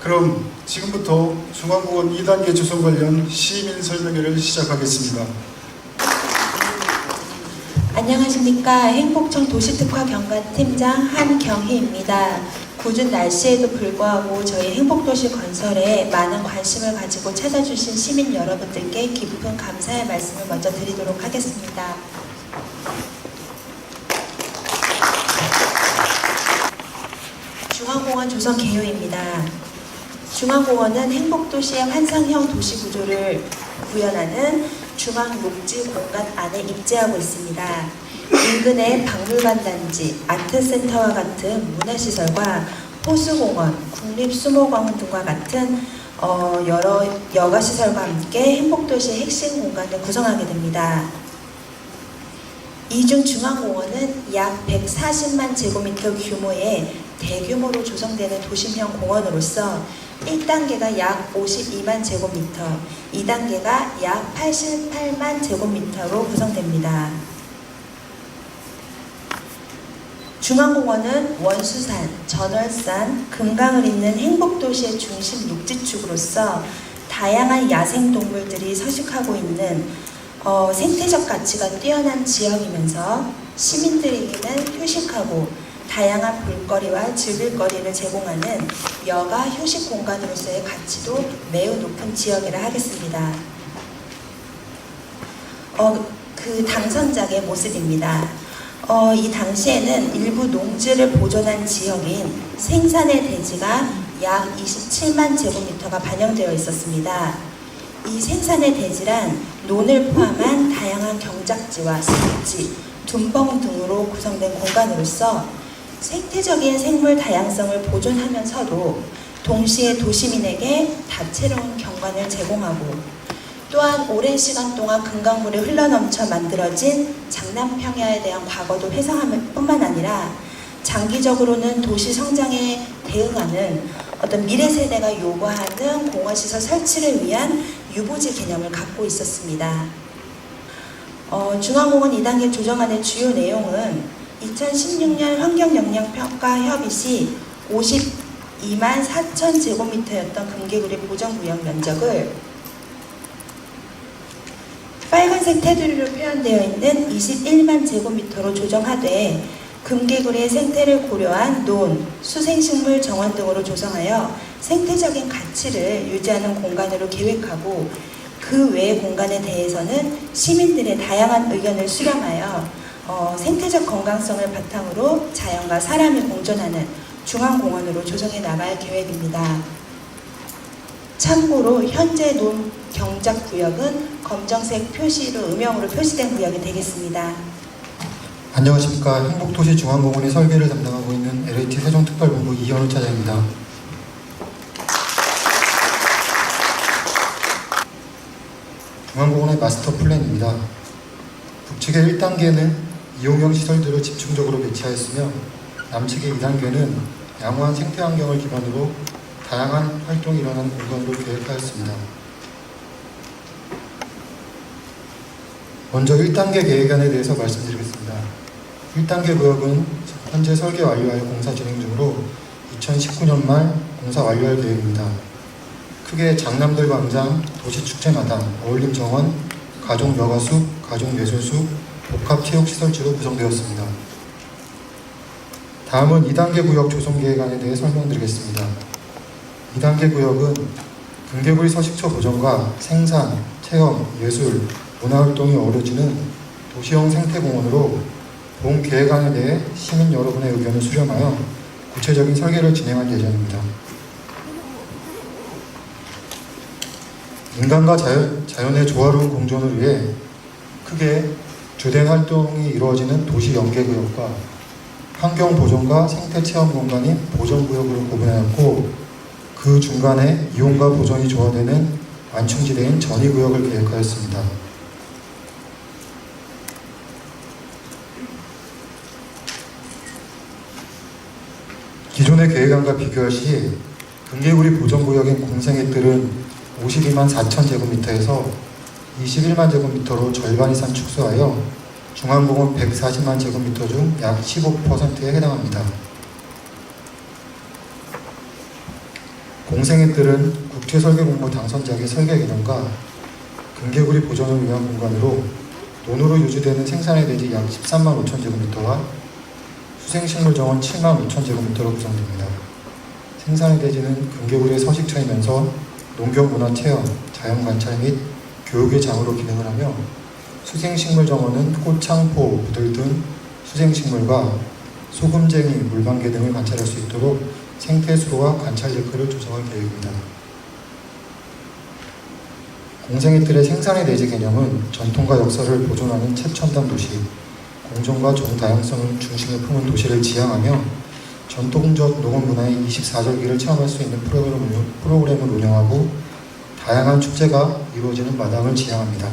그럼 지금부터 중앙공원 2단계 조성 관련 시민 설명회를 시작하겠습니다. 안녕하십니까. 행복청 도시특화 경관팀장 한경희입니다. 궂은 날씨에도 불구하고 저희 행복도시 건설에 많은 관심을 가지고 찾아주신 시민 여러분들께 깊은 감사의 말씀을 먼저 드리도록 하겠습니다. 중앙공원 조성 개요입니다. 중앙공원은 행복도시의 환상형 도시 구조를 구현하는 중앙 녹지 공간 안에 입지하고 있습니다. 인근의 박물관 단지, 아트센터와 같은 문화시설과 호수공원, 국립수목원 등과 같은 어, 여러 여가시설과 함께 행복도시의 핵심 공간을 구성하게 됩니다. 이중 중앙공원은 약 140만 제곱미터 규모의 대규모로 조성되는 도심형 공원으로서 1단계가 약 52만 제곱미터, 2단계가 약 88만 제곱미터로 구성됩니다. 중앙공원은 원수산, 전월산, 금강을 잇는 행복도시의 중심 녹지축으로서 다양한 야생동물들이 서식하고 있는 어, 생태적 가치가 뛰어난 지역이면서 시민들에게는 휴식하고 다양한 볼거리와 즐길거리를 제공하는 여가 휴식 공간으로서의 가치도 매우 높은 지역이라 하겠습니다. 어, 그 당선작의 모습입니다. 어, 이 당시에는 일부 농지를 보존한 지역인 생산의 대지가 약 27만 제곱미터가 반영되어 있었습니다. 이 생산의 대지란 논을 포함한 다양한 경작지와 습지, 둔벙 등으로 구성된 공간으로서 생태적인 생물 다양성을 보존하면서도 동시에 도시민에게 다채로운 경관을 제공하고 또한 오랜 시간 동안 금강물이 흘러넘쳐 만들어진 장남평야에 대한 과거도 회상할 뿐만 아니라 장기적으로는 도시 성장에 대응하는 어떤 미래 세대가 요구하는 공원시설 설치를 위한 유보지 개념을 갖고 있었습니다. 어, 중앙공원 2단계 조정안의 주요 내용은 2016년 환경영향평가 협의 시 52만 4천 제곱미터였던 금개구리 보전구역 면적을 빨간색 테두리로 표현되어 있는 21만 제곱미터로 조정하되 금개구리의 생태를 고려한 논, 수생식물 정원 등으로 조성하여 생태적인 가치를 유지하는 공간으로 계획하고 그외 공간에 대해서는 시민들의 다양한 의견을 수렴하여 어, 생태적 건강성을 바탕으로 자연과 사람이 공존하는 중앙공원으로 조성해 나갈 계획입니다. 참고로 현재 논 경작 구역은 검정색 표시로 음영으로 표시된 구역이 되겠습니다. 안녕하십니까 행복도시 중앙공원의 설계를 담당하고 있는 LAT 세종특별본부 이현우 차장입니다. 중앙공원의 마스터 플랜입니다. 북측의 1단계는 이용형 시설들을 집중적으로 배치하였으며 남측의 2단계는 양호한 생태 환경을 기반으로 다양한 활동이 일어나는 공간으로 계획하였습니다. 먼저 1단계 계획안에 대해서 말씀드리겠습니다. 1단계 구역은 현재 설계 완료하여 공사 진행 중으로 2019년 말 공사 완료할 계획입니다. 크게 장남들 광장, 도시축제마당, 어울림 정원, 가족 여가숲, 가족 예술숲, 복합체육시설지로 구성되었습니다. 다음은 2단계 구역 조성계획안에 대해 설명드리겠습니다. 2단계 구역은 금개구리 서식처 보존과 생산, 체험, 예술, 문화활동이 어우러지는 도시형 생태공원으로 본 계획안에 대해 시민 여러분의 의견을 수렴하여 구체적인 설계를 진행할 예정입니다. 인간과 자연, 자연의 조화로운 공존을 위해 크게 주된 활동이 이루어지는 도시 연계구역과 환경 보존과 생태 체험 공간인 보존구역으로 구분하였고 그 중간에 이용과 보존이 조화되는 완충지대인 전이구역을 계획하였습니다. 기존의 계획안과 비교할 시 금개구리 보존구역인 공생애들은 52만 4천 제곱미터에서 21만 제곱미터로 절반 이상 축소하여 중앙공원 140만 제곱미터 중 약 15%에 해당합니다. 공생애들은 국제설계 공모 당선작의 설계 개념과 금개구리 보존을 위한 공간으로 논으로 유지되는 생산의 대지 약 13만 5천 제곱미터와 수생식물 정원 7만 5천 제곱미터로 구성됩니다. 생산의 대지는 금개구리의 서식처이면서 농경 문화 체험, 자연 관찰 및 교육의 장으로 기능을 하며 수생식물 정원은 꽃창포, 부들 등 수생식물과 소금쟁이, 물방개 등을 관찰할 수 있도록 생태수로와 관찰 데크를 조성할 계획입니다. 공생애들의 생산의 대지 개념은 전통과 역사를 보존하는 최첨단 도시, 공존과 정다양성을 중심에 품은 도시를 지향하며 전통적 농업 문화의 24절기를 체험할 수 있는 프로그램을 운영하고 다양한 축제가 이루어지는 마당을 지향합니다.